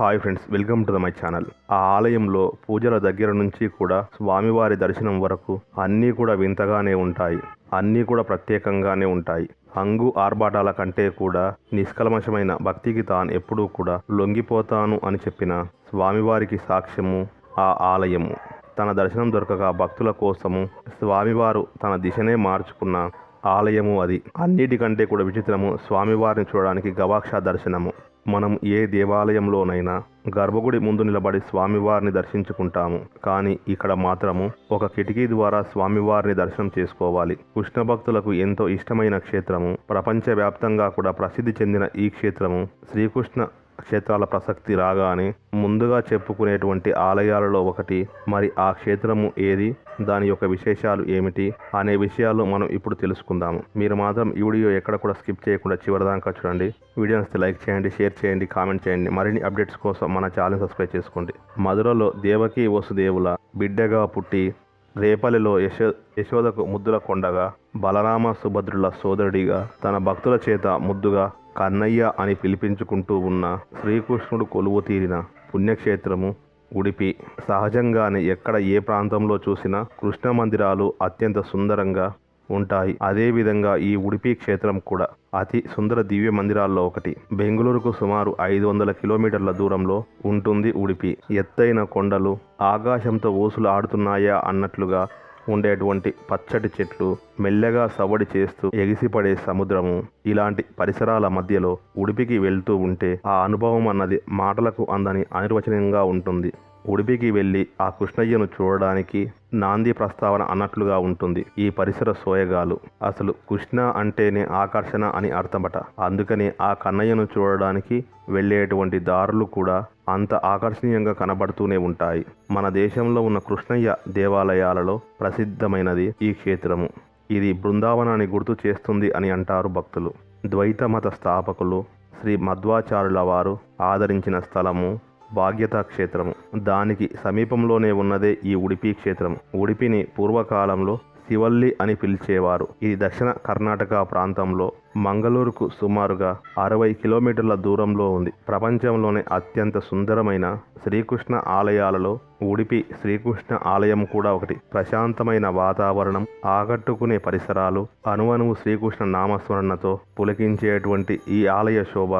Hi friends welcome to the my channel. ఆ ఆలయంలో పూజల దగ్గర నుంచి కూడా స్వామివారి దర్శనం వరకు అన్నీ కూడా వింతగానే ఉంటాయి. అన్నీ కూడా ప్రత్యేకంగానే ఉంటాయి. హంగు ఆర్భాటాల కంటే కూడా నిష్కల్మషమైన భక్తికి తాను ఎప్పుడూ కూడా లొంగిపోతాను అని చెప్పిన స్వామివారికి సాక్ష్యము ఆ ఆలయము. తన దర్శనం దొరకక భక్తుల కోసము స్వామివారు తన దిశనే మార్చుకున్న ఆలయము అది. అన్నిటికంటే కూడా విచిత్రము స్వామివారిని చూడడానికి గవాక్ష దర్శనము. మనం ఏ దేవాలయంలోనైనా గర్భగుడి ముందు నిలబడి స్వామివారిని దర్శించుకుంటాము. కానీ ఇక్కడ మాత్రము ఒక కిటికీ ద్వారా స్వామివారిని దర్శనం చేసుకోవాలి. కృష్ణ భక్తులకు ఎంతో ఇష్టమైన క్షేత్రము. ప్రపంచవ్యాప్తంగా కూడా ప్రసిద్ధి చెందిన ఈ క్షేత్రము శ్రీకృష్ణ క్షేత్రాల ప్రసక్తి రాగానే ముందుగా చెప్పుకునేటువంటి ఆలయాలలో ఒకటి. మరి ఆ క్షేత్రము ఏది? దాని యొక్క విశేషాలు ఏమిటి? అనే విషయాలు మనం ఇప్పుడు తెలుసుకుందాము. మీరు మాత్రం ఈ వీడియో ఎక్కడ కూడా స్కిప్ చేయకుండా చివరిదాకా చూడండి. వీడియో నచ్చితే లైక్ చేయండి షేర్ చేయండి కామెంట్ చేయండి. మరిన్ని అప్డేట్స్ కోసం మన ఛానల్ సబ్స్క్రైబ్ చేసుకోండి. మధురలో దేవకి వసుదేవుల బిడ్డగా పుట్టి రేపల్లిలో యశో యశోదకు ముద్దుల కొండగా బలరామ సుభద్రుల సోదరుడిగా తన భక్తుల చేత ముద్దుగా కన్నయ్య అని పిలిపించుకుంటూ ఉన్న శ్రీకృష్ణుడు కొలువు తీరిన పుణ్యక్షేత్రము ఉడిపి. సహజంగానే ఎక్కడ ఏ ప్రాంతంలో చూసినా కృష్ణ మందిరాలు అత్యంత సుందరంగా ఉంటాయి. అదేవిధంగా ఈ ఉడిపి క్షేత్రం కూడా అతి సుందర దివ్య మందిరాల్లో ఒకటి. బెంగళూరుకు సుమారు ఐదు వందల కిలోమీటర్ల దూరంలో ఉంటుంది ఉడిపి. ఎత్తైన కొండలు ఆకాశంతో ఊసులు ఆడుతున్నాయా అన్నట్లుగా ఉండేటువంటి పచ్చటి చెట్లు మెల్లగా సవడి చేస్తూ ఎగిసిపడే సముద్రము ఇలాంటి పరిసరాల మధ్యలో ఉడిపికి వెళ్తూ ఉంటే ఆ అనుభవం అన్నది మాటలకు అందని అనిర్వచనీయంగా ఉంటుంది. ఉడిపికి వెళ్ళి ఆ కృష్ణయ్యను చూడడానికి నాంది ప్రస్తావన అన్నట్లుగా ఉంటుంది. ఈ పరిసర సోయగాలు అసలు కృష్ణ అంటేనే ఆకర్షణ అని అర్థమట. అందుకని ఆ కన్నయ్యను చూడడానికి వెళ్ళేటువంటి దారులు కూడా అంత ఆకర్షణీయంగా కనబడుతూనే ఉంటాయి. మన దేశంలో ఉన్న కృష్ణయ్య దేవాలయాలలో ప్రసిద్ధమైనది ఈ క్షేత్రము. ఇది బృందావనాన్ని గుర్తు చేస్తుంది అని అంటారు భక్తులు. ద్వైత మత స్థాపకులు శ్రీ మధ్వాచారుల వారు ఆదరించిన స్థలము భాగ్యతా క్షేత్రము దానికి సమీపంలోనే ఉన్నదే ఈ ఉడిపి క్షేత్రం ఉడిపిని పూర్వకాలంలో శివల్లి అని పిలిచేవారు. ఇది దక్షిణ కర్ణాటక ప్రాంతంలో మంగళూరుకు సుమారుగా అరవై కిలోమీటర్ల దూరంలో ఉంది. ప్రపంచంలోనే అత్యంత సుందరమైన శ్రీకృష్ణ ఆలయాలలో ఉడిపి శ్రీకృష్ణ ఆలయం కూడా ఒకటి. ప్రశాంతమైన వాతావరణం ఆకట్టుకునే పరిసరాలు అనువనువు శ్రీకృష్ణ నామస్మరణతో పులకించేటువంటి ఈ ఆలయ శోభ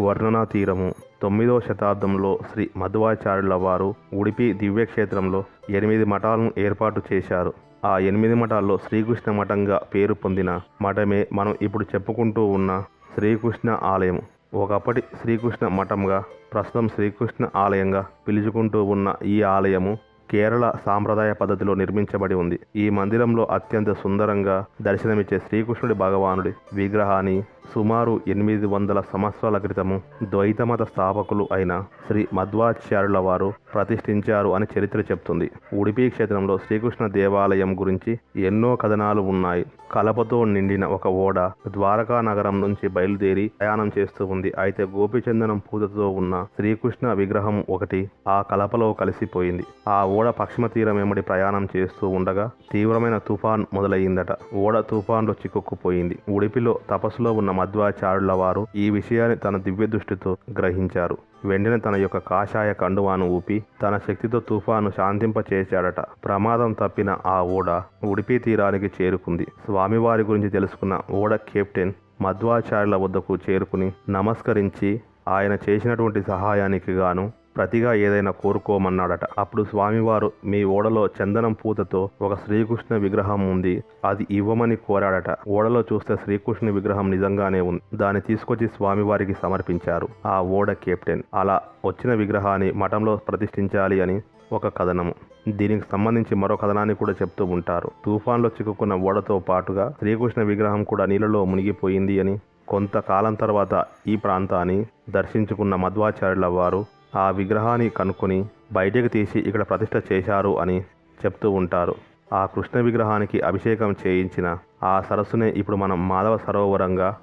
వర్ణనా తీరము తొమ్మిదవ శతాబ్దంలో శ్రీ మధ్వాచార్యుల వారు ఉడిపి దివ్యక్షేత్రంలో ఎనిమిది మఠాలను ఏర్పాటు చేశారు. ఆ ఎనిమిది మఠాల్లో శ్రీకృష్ణ మఠంగా పేరు పొందిన మఠమే మనం ఇప్పుడు చెప్పుకుంటూ ఉన్న శ్రీకృష్ణ ఆలయం. ఒకప్పటి శ్రీకృష్ణ మఠంగా ప్రస్తుతం శ్రీకృష్ణ ఆలయంగా పిలుచుకుంటూ ఉన్న ఈ ఆలయము కేరళ సాంప్రదాయ పద్ధతిలో నిర్మించబడి ఉంది. ఈ మందిరంలో అత్యంత సుందరంగా దర్శనమిచ్చే శ్రీకృష్ణుడి భగవానుడి విగ్రహాన్ని సుమారు ఎనిమిది వందల సంవత్సరాల క్రితము ద్వైతమత స్థాపకులు అయిన శ్రీ మధ్వాచార్యుల వారు ప్రతిష్ఠించారు అని చరిత్ర చెప్తుంది. ఉడిపి క్షేత్రంలో శ్రీకృష్ణ దేవాలయం గురించి ఎన్నో కథనాలు ఉన్నాయి. కలపతో నిండిన ఒక ఓడ ద్వారకా నగరం నుంచి బయలుదేరి ప్రయాణం చేస్తూ ఉంది. అయితే గోపిచందనం పూజతో ఉన్న శ్రీకృష్ణ విగ్రహం ఒకటి ఆ కలపలో కలిసిపోయింది. ఆ ఓడ పశ్చిమ తీరం వెంబడి ప్రయాణం చేస్తూ ఉండగా తీవ్రమైన తుఫాన్ మొదలయ్యిందట. ఓడ తుఫాన్లో చిక్కుకుపోయింది. ఉడిపిలో తపస్సులో ఉన్న మధ్వాచారుల వారు ఈ విషయాన్ని తన దివ్య దృష్టితో గ్రహించారు. వెంటనే తన యొక్క కాషాయ కండువాను ఊపి తన శక్తితో తుఫాను శాంతింపచేశాడట. ప్రమాదం తప్పిన ఆ ఓడ ఉడిపి తీరానికి చేరుకుంది. స్వామివారి గురించి తెలుసుకున్న ఓడ కెప్టెన్ మధ్వాచార్యుల వద్దకు చేరుకుని నమస్కరించి ఆయన చేసినటువంటి సహాయానికి గాను ప్రతిగా ఏదైనా కోరుకోమన్నాడట. అప్పుడు స్వామివారు మీ ఓడలో చందనం పూతతో ఒక శ్రీకృష్ణ విగ్రహం ఉంది అది ఇవ్వమని కోరాడట. ఓడలో చూస్తే శ్రీకృష్ణ విగ్రహం నిజంగానే ఉంది. దాన్ని తీసుకొచ్చి స్వామివారికి సమర్పించారు. ఆ ఓడ కెప్టెన్. అలా వచ్చిన విగ్రహాన్ని మఠంలో ప్రతిష్ఠించాలి అని ఒక కథనము. దీనికి సంబంధించి మరో కథనాన్ని కూడా చెప్తూ ఉంటారు. తుఫాన్లో చిక్కుకున్న ఓడతో పాటుగా శ్రీకృష్ణ విగ్రహం కూడా నీళ్ళలో మునిగిపోయింది అని కొంతకాలం తర్వాత ఈ ప్రాంతాన్ని దర్శించుకున్న మధ్వాచార్యుల వారు ఆ విగ్రహాన్ని కనుక్కొని బయటకు తీసి ఇక్కడ ప్రతిష్ట చేశారు అని చెప్తూ ఉంటారు. ఆ కృష్ణ విగ్రహానికి అభిషేకం చేయించిన ఆ సరస్సునే ఇప్పుడు మనం మాధవ సరోవరంగా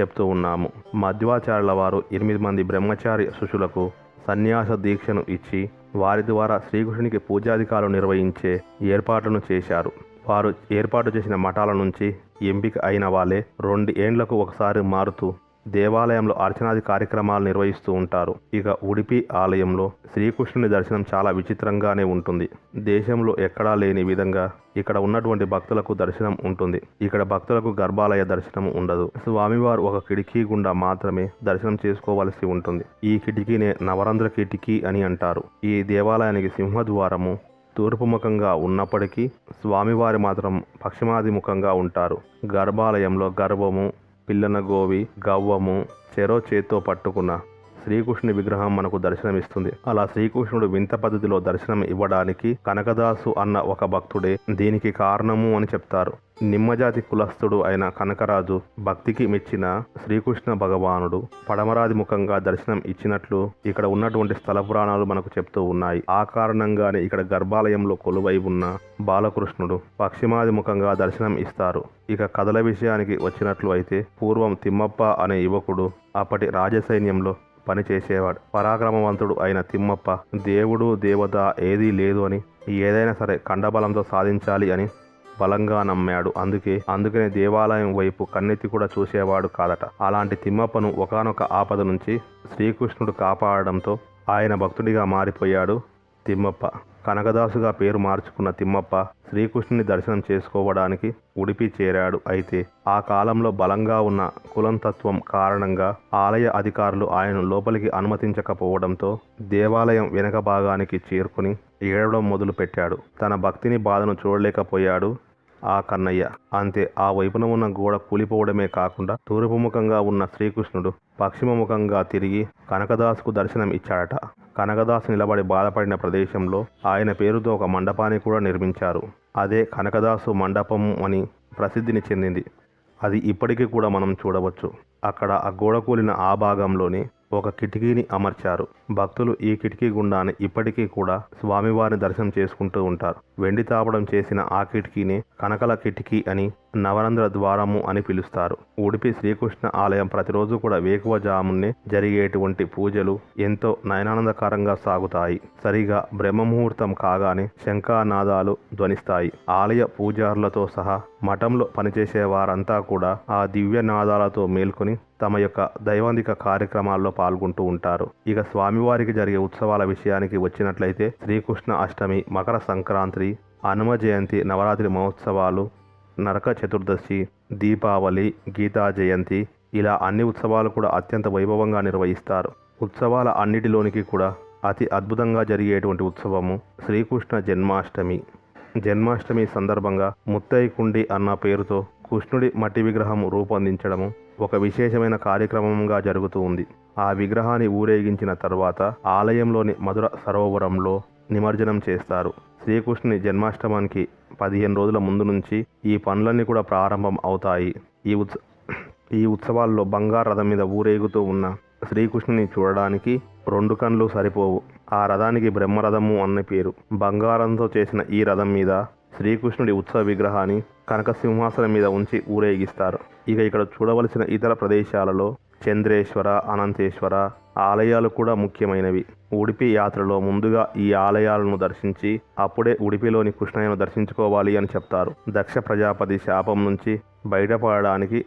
చెప్తూ ఉన్నాము. మధ్వాచార్యుల వారు ఎనిమిది మంది బ్రహ్మచారి శిష్యులకు సన్యాస దీక్షను ఇచ్చి వారి ద్వారా శ్రీకృష్ణునికి పూజాధికారులు నిర్వహించే ఏర్పాట్లను చేశారు. వారు ఏర్పాటు చేసిన మఠాల నుంచి ఎంపిక అయిన వాళ్ళే రెండు ఏండ్లకు ఒకసారి మారుతూ దేవాలయంలో అర్చనాది కార్యక్రమాలు నిర్వహిస్తూ ఉంటారు. ఇక ఉడిపి ఆలయంలో శ్రీకృష్ణుని దర్శనం చాలా విచిత్రంగానే ఉంటుంది. దేశంలో ఎక్కడా లేని విధంగా ఇక్కడ ఉన్నటువంటి భక్తులకు దర్శనం ఉంటుంది. ఇక్కడ భక్తులకు గర్భాలయ దర్శనం ఉండదు. స్వామివారు ఒక కిటికీ గుండా మాత్రమే దర్శనం చేసుకోవలసి ఉంటుంది. ఈ కిటికీనే నవరంధ్ర కిటికీ అని అంటారు. ఈ దేవాలయానికి సింహద్వారము తూర్పు ముఖంగా ఉన్నప్పటికీ స్వామివారి మాత్రం పశ్చిమాదిముఖంగా ఉంటారు. గర్భాలయంలో గర్భము పిల్లన గోవి గవ్వము చెరో చేత్తో పట్టుకున్న శ్రీకృష్ణుని విగ్రహం మనకు దర్శనమిస్తుంది. అలా శ్రీకృష్ణుడు వింత పద్ధతిలో దర్శనం ఇవ్వడానికి కనకదాసు అన్న ఒక భక్తుడే దీనికి కారణము అని చెప్తారు. నిమ్మజాతి కులస్థుడు అయిన కనకరాజు భక్తికి మెచ్చిన శ్రీకృష్ణ భగవానుడు పడమరాది ముఖంగా దర్శనం ఇచ్చినట్లు ఇక్కడ ఉన్నటువంటి స్థల పురాణాలు మనకు చెప్తూ ఉన్నాయి. ఆ కారణంగానే ఇక్కడ గర్భాలయంలో కొలువై ఉన్న బాలకృష్ణుడు పశ్చిమాది ముఖంగా దర్శనం ఇస్తారు. ఇక కథల విషయానికి వచ్చినట్లు అయితే పూర్వం తిమ్మప్ప అనే యువకుడు అప్పటి రాజసైన్యంలో పనిచేసేవాడు పరాక్రమవంతుడు అయిన తిమ్మప్ప దేవుడు దేవత ఏదీ లేదు అని ఏదైనా సరే కండబలంతో సాధించాలి అని బలంగా నమ్మాడు. అందుకే అందుకనే దేవాలయం వైపు కన్నెత్తి కూడా చూసేవాడు కాదట. అలాంటి తిమ్మప్పను ఒకానొక ఆపద నుంచి శ్రీకృష్ణుడు కాపాడడంతో ఆయన భక్తుడిగా మారిపోయాడు తిమ్మప్ప. కనకదాసుగా పేరు మార్చుకున్న తిమ్మప్ప శ్రీకృష్ణుని దర్శనం చేసుకోవడానికి ఉడిపి చేరాడు. అయితే ఆ కాలంలో బలంగా ఉన్న కులంతత్వం కారణంగా ఆలయ అధికారులు ఆయన లోపలికి అనుమతించకపోవడంతో దేవాలయం వెనక భాగానికి చేరుకుని ఏడవడం మొదలుపెట్టాడు. తన భక్తిని బాధను చూడలేకపోయాడు. ఆ కన్నయ్య. అంతే ఆ వైపున ఉన్న గోడ కూలిపోవడమే కాకుండా తూర్పుముఖంగా ఉన్న శ్రీకృష్ణుడు పశ్చిమముఖంగా తిరిగి కనకదాసుకు దర్శనం ఇచ్చాడట. కనకదాసు నిలబడి బాధపడిన ప్రదేశంలో ఆయన పేరుతో ఒక మండపాన్ని కూడా నిర్మించారు. అదే కనకదాసు మండపం అని ప్రసిద్ధిని చెందింది. అది ఇప్పటికీ కూడా మనం చూడవచ్చు. అక్కడ ఆ గోడ కూలిన ఆ భాగంలోనే ఒక కిటికీని అమర్చారు. భక్తులు ఈ కిటికీ గుండానే ఇప్పటికీ కూడా స్వామివారిని దర్శనం చేసుకుంటూ ఉంటారు. వెండి తాపడం చేసిన ఆ కిటికీని కనకల కిటికీ అని నవరంధ్ర ద్వారము అని పిలుస్తారు. ఉడిపి శ్రీకృష్ణ ఆలయం ప్రతిరోజు కూడా వేకువజామునే జరిగేటువంటి పూజలు ఎంతో నయనానందకరంగా సాగుతాయి. సరిగా బ్రహ్మముహూర్తం కాగానే శంఖానాదాలు ధ్వనిస్తాయి. ఆలయ పూజారులతో సహా మఠంలో పనిచేసే వారంతా కూడా ఆ దివ్యనాదాలతో మేల్కొని తమ యొక్క దైవాందిక కార్యక్రమాల్లో పాల్గొంటూ ఉంటారు. ఇక స్వామివారికి జరిగే ఉత్సవాల విషయానికి వచ్చినట్లయితే శ్రీకృష్ణ అష్టమి మకర సంక్రాంతి హనుమ జయంతి నవరాత్రి మహోత్సవాలు నరక చతుర్దశి దీపావళి గీతా జయంతి ఇలా అన్ని ఉత్సవాలు కూడా అత్యంత వైభవంగా నిర్వహిస్తారు. ఉత్సవాల అన్నిటిలోనికి కూడా అతి అద్భుతంగా జరిగేటువంటి ఉత్సవము శ్రీకృష్ణ జన్మాష్టమి. జన్మాష్టమి సందర్భంగా ముత్తైకుండి అన్న పేరుతో కృష్ణుడి మట్టి విగ్రహం రూపొందించడము ఒక విశేషమైన కార్యక్రమంగా జరుగుతూ ఉంది. ఆ విగ్రహాన్ని ఊరేగించిన తర్వాత ఆలయంలోని మధుర సరోవరంలో నిమజ్జనం చేస్తారు. శ్రీకృష్ణుని జన్మాష్టమానికి పదిహేను రోజుల ముందు నుంచి ఈ పనులన్నీ కూడా ప్రారంభం అవుతాయి. ఈ ఉత్స ఈ ఉత్సవాల్లో బంగారు రథం మీద ఊరేగుతూ ఉన్న శ్రీకృష్ణుని చూడడానికి రెండు కండ్లు సరిపోవు. ఆ రథానికి బ్రహ్మరథము అన్న పేరు. బంగారంతో చేసిన ఈ రథం మీద శ్రీకృష్ణుడి ఉత్సవ విగ్రహాన్ని కనక సింహాసనం మీద ఉంచి ఊరేగిస్తారు. ఇక ఇక్కడ చూడవలసిన ఇతర ప్రదేశాలలో చంద్రేశ్వర అనంతేశ్వర ఆలయాలు కూడా ముఖ్యమైనవి. ఉడిపి యాత్రలో ముందుగా ఈ ఆలయాలను దర్శించి అప్పుడే ఉడిపిలోని కృష్ణయ్యను దర్శించుకోవాలి అని చెప్తారు. దక్ష ప్రజాపతి శాపం నుంచి బయటపడడానికి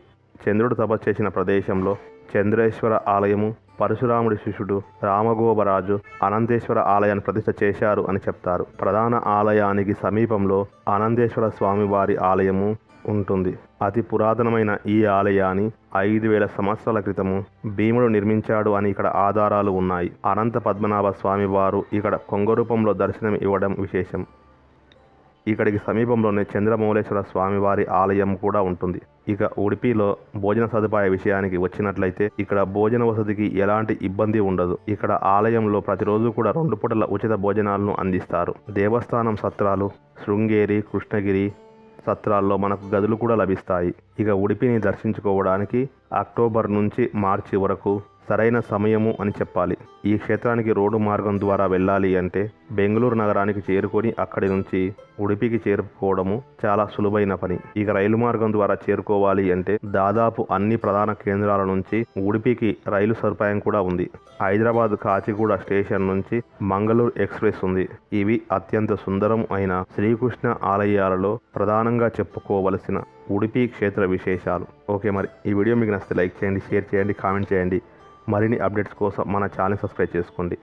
చంద్రుడు తపస్సు చేసిన ప్రదేశంలో చంద్రేశ్వర ఆలయము పరశురాముడి శిష్యుడు రామగోబరాజు అనంతేశ్వర ఆలయాన్ని ప్రతిష్ట చేశారు అని చెప్తారు. ప్రధాన ఆలయానికి సమీపంలో అనంతేశ్వర స్వామివారి ఆలయము ఉంటుంది. అతి పురాతనమైన ఈ ఆలయాన్ని ఐదు వేల సంవత్సరాల క్రితము భీముడు నిర్మించాడు అని ఇక్కడ ఆధారాలు ఉన్నాయి. అనంత పద్మనాభ స్వామి వారు ఇక్కడ కొంగరూపంలో దర్శనం ఇవ్వడం విశేషం. ఇక్కడికి సమీపంలోనే చంద్రమౌళేశ్వర స్వామివారి ఆలయం కూడా ఉంటుంది. ఇక ఉడిపిలో భోజన సదుపాయ విషయానికి వచ్చినట్లయితే ఇక్కడ భోజన వసతికి ఎలాంటి ఇబ్బంది ఉండదు. ఇక్కడ ఆలయంలో ప్రతిరోజు కూడా రెండు పూటల ఉచిత భోజనాలను అందిస్తారు. దేవస్థానం సత్రాలు శృంగేరి కృష్ణగిరి సత్రాల్లో మనకు గదులు కూడా లభిస్తాయి. ఇక ఉడిపిని దర్శించుకోవడానికి అక్టోబర్ నుంచి మార్చి వరకు సరైన సమయము అని చెప్పాలి. ఈ క్షేత్రానికి రోడ్డు మార్గం ద్వారా వెళ్ళాలి అంటే బెంగళూరు నగరానికి చేరుకొని అక్కడి నుంచి ఉడిపికి చేరుకోవడము చాలా సులువైన పని. ఇక రైలు మార్గం ద్వారా చేరుకోవాలి అంటే దాదాపు అన్ని ప్రధాన కేంద్రాల నుంచి ఉడిపికి రైలు సదుపాయం కూడా ఉంది. హైదరాబాద్ కాచిగూడ స్టేషన్ నుంచి మంగళూరు ఎక్స్ప్రెస్ ఉంది. ఇవి అత్యంత సుందరం అయిన శ్రీకృష్ణ ఆలయాలలో ప్రధానంగా చెప్పుకోవలసిన ఉడిపి క్షేత్ర విశేషాలు. ఓకే మరి ఈ వీడియో మీకు నచ్చితే లైక్ చేయండి షేర్ చేయండి కామెంట్ చేయండి. మరిన్ని అప్డేట్స్ కోసం మన ఛానల్ సబ్స్క్రైబ్ చేసుకోండి.